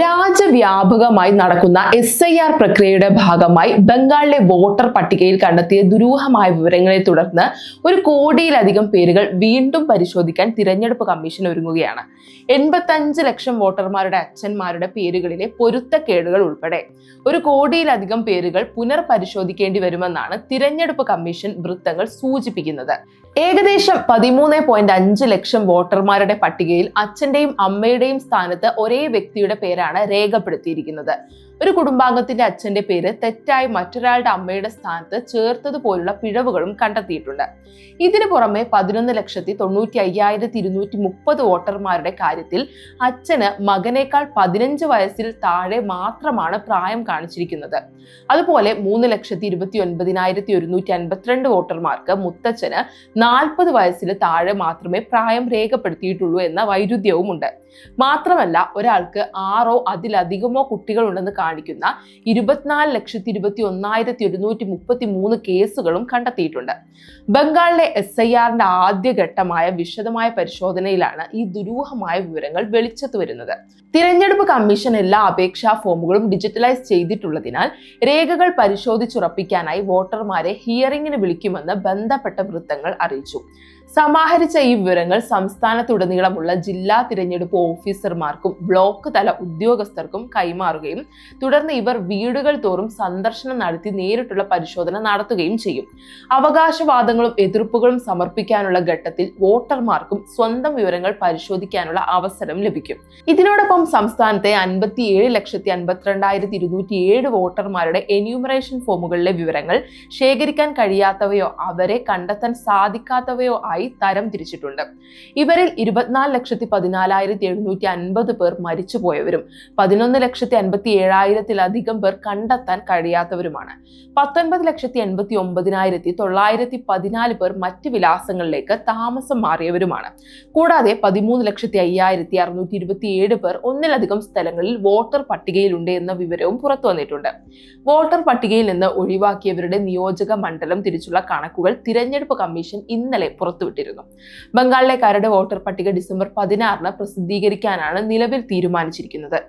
രാജ്യവ്യാപകമായി നടക്കുന്ന S I R പ്രക്രിയയുടെ ഭാഗമായി ബംഗാളിലെ വോട്ടർ പട്ടികയിൽ കണ്ടെത്തിയ ദുരൂഹമായ വിവരങ്ങളെ തുടർന്ന് ഒരു കോടിയിലധികം പേരുകൾ വീണ്ടും പരിശോധിക്കാൻ തിരഞ്ഞെടുപ്പ് കമ്മീഷൻ ഒരുങ്ങുകയാണ്. എൺപത്തഞ്ച് ലക്ഷം വോട്ടർമാരുടെ അച്ഛന്മാരുടെ പേരുകളിലെ പൊരുത്തക്കേടുകൾ ഉൾപ്പെടെ ഒരു കോടിയിലധികം പേരുകൾ പുനർപരിശോധിക്കേണ്ടി വരുമെന്നാണ് തിരഞ്ഞെടുപ്പ് കമ്മീഷൻ വൃത്തങ്ങൾ സൂചിപ്പിക്കുന്നത്. ഏകദേശം പതിമൂന്ന് പോയിന്റ് അഞ്ച് ലക്ഷം വോട്ടർമാരുടെ പട്ടികയിൽ അച്ഛന്റെയും അമ്മയുടെയും സ്ഥാനത്ത് ഒരേ വ്യക്തിയുടെ പേരാണ് രേഖപ്പെടുത്തിയിരിക്കുന്നത്. ഒരു കുടുംബാംഗത്തിന്റെ അച്ഛന്റെ പേര് തെറ്റായി മറ്റൊരാളുടെ അമ്മയുടെ സ്ഥാനത്ത് ചേർത്തതുപോലുള്ള പിഴവുകളും കണ്ടെത്തിയിട്ടുണ്ട്. ഇതിനു പുറമെ പതിനൊന്ന് ലക്ഷത്തി തൊണ്ണൂറ്റി അയ്യായിരത്തി ഇരുന്നൂറ്റി മുപ്പത് വോട്ടർമാരുടെ കാര്യത്തിൽ അച്ഛന് മകനേക്കാൾ പതിനഞ്ച് വയസ്സിൽ താഴെ മാത്രമാണ് പ്രായം കാണിച്ചിരിക്കുന്നത്. അതുപോലെ മൂന്ന് ലക്ഷത്തി ഇരുപത്തി ഒൻപതിനായിരത്തി ഒരുന്നൂറ്റി അൻപത്തിരണ്ട് വോട്ടർമാർക്ക് മുത്തച്ഛന് നാൽപ്പത് വയസ്സിൽ താഴെ മാത്രമേ പ്രായം രേഖപ്പെടുത്തിയിട്ടുള്ളൂ എന്ന വൈരുദ്ധ്യവും ഉണ്ട് മാത്രമല്ല ഒരാൾക്ക് ആറോ അതിലധികമോ കുട്ടികളുണ്ടെന്ന് കാണിക്കുന്ന ഇരുപത്തിനാല് ലക്ഷത്തി ഇരുപത്തി ഒന്നായിരത്തി ഒരുന്നൂറ്റി മുപ്പത്തി മൂന്ന് കേസുകളും കണ്ടെത്തിയിട്ടുണ്ട്. ബംഗാളിലെ എസ് ഐ ആറിന്റെ ആദ്യഘട്ടമായ വിശദമായ പരിശോധനയിലാണ് ഈ ദുരൂഹമായ വിവരങ്ങൾ വെളിച്ചത്ത് വരുന്നത്. തിരഞ്ഞെടുപ്പ് കമ്മീഷൻ എല്ലാ അപേക്ഷാ ഫോമുകളും ഡിജിറ്റലൈസ് ചെയ്തിട്ടുള്ളതിനാൽ രേഖകൾ പരിശോധിച്ചുറപ്പിക്കാനായി വോട്ടർമാരെ ഹിയറിംഗിന് വിളിക്കുമെന്ന് ബന്ധപ്പെട്ട വൃത്തങ്ങൾ അറിയിച്ചു. സമാഹരിച്ച ഈ വിവരങ്ങൾ സംസ്ഥാനത്തുടനീളമുള്ള ജില്ലാ തിരഞ്ഞെടുപ്പ് ഓഫീസർമാർക്കും ബ്ലോക്ക് തല ഉദ്യോഗസ്ഥർക്കും കൈമാറുകയും തുടർന്ന് ഇവർ വീടുകൾ തോറും സന്ദർശനം നടത്തി നേരിട്ടുള്ള പരിശോധന നടത്തുകയും ചെയ്യും. അവകാശവാദങ്ങളും എതിർപ്പുകളും സമർപ്പിക്കാനുള്ള ഘട്ടത്തിൽ വോട്ടർമാർക്കും സ്വന്തം വിവരങ്ങൾ പരിശോധിക്കാനുള്ള അവസരം ലഭിക്കും. ഇതിനോടൊപ്പം സംസ്ഥാനത്തെ അൻപത്തിയേഴ് ലക്ഷത്തി അൻപത്തിരണ്ടായിരത്തി ഇരുന്നൂറ്റി ഏഴ് വോട്ടർമാരുടെ എന്യൂമറേഷൻ ഫോമുകളിലെ വിവരങ്ങൾ ശേഖരിക്കാൻ കഴിയാത്തവയോ അവരെ കണ്ടെത്താൻ സാധിക്കാത്തവയോ ആയി തരം തിരിച്ചിട്ടുണ്ട്. ഇവരിൽ ഇരുപത്തിനാല് ലക്ഷത്തി പതിനാലായിരത്തി എഴുന്നൂറ്റി അൻപത് പേർ മരിച്ചുപോയവരും പതിനൊന്ന് ലക്ഷത്തി അൻപത്തി ഏഴായിരത്തിലധികം പേർ കണ്ടെത്താൻ കഴിയാത്തവരുമാണ്. പത്തൊൻപത് ലക്ഷത്തി എൺപത്തി ഒമ്പതിനായിരത്തി തൊള്ളായിരത്തി പതിനാല് പേർ മറ്റ് വിലാസങ്ങളിലേക്ക് താമസം മാറിയവരുമാണ്. കൂടാതെ പതിമൂന്ന് ലക്ഷത്തി അയ്യായിരത്തി അറുന്നൂറ്റി ഇരുപത്തി ഏഴ് പേർ ഒന്നിലധികം സ്ഥലങ്ങളിൽ വോട്ടർ പട്ടികയിലുണ്ട് എന്ന വിവരവും പുറത്തു വന്നിട്ടുണ്ട്. വോട്ടർ പട്ടികയിൽ നിന്ന് ഒഴിവാക്കിയവരുടെ നിയോജക മണ്ഡലം തിരിച്ചുള്ള കണക്കുകൾ തിരഞ്ഞെടുപ്പ് കമ്മീഷൻ ഇന്നലെ പുറത്തുവിട്ടിരുന്നു. ബംഗാളിലെ കരട് വോട്ടർ പട്ടിക ഡിസംബർ പതിനാറിന് പ്രസിദ്ധീകരിക്കാനാണ് നിലവിൽ തീരുമാനിച്ചിരിക്കുന്നത്.